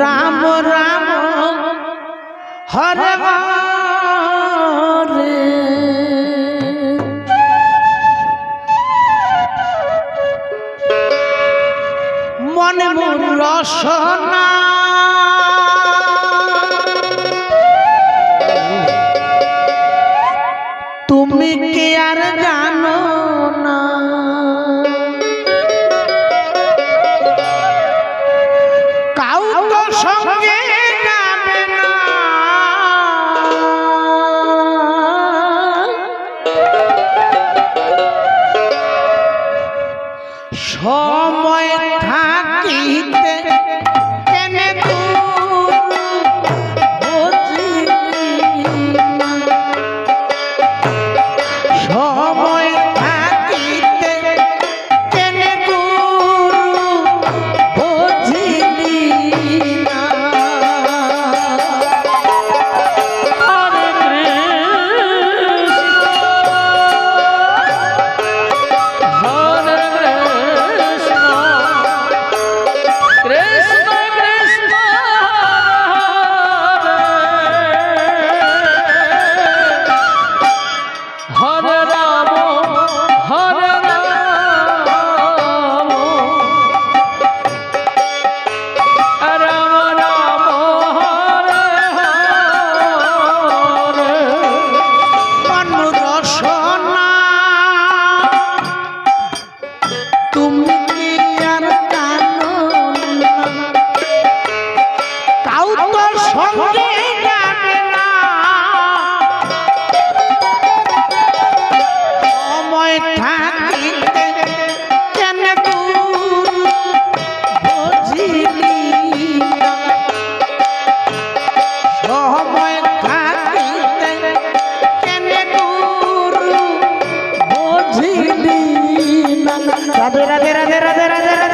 রাম রাম হরে মনে মন রসনা। তুমি কি আর জানো? সময় থাকিতে কেন বুঝিলি সময় থাকিতে কেন বুঝিলি রাধে রাধে রাধে রাধে রাধে রাধে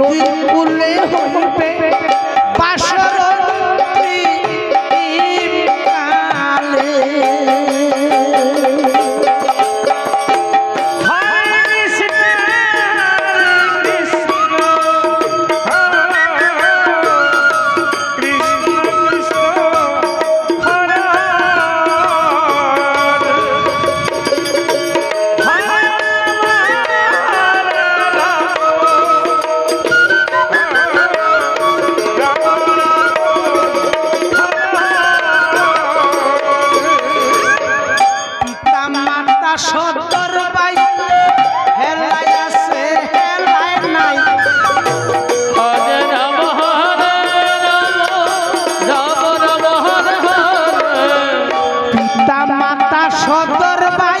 নদীর বললে হল কদর পাই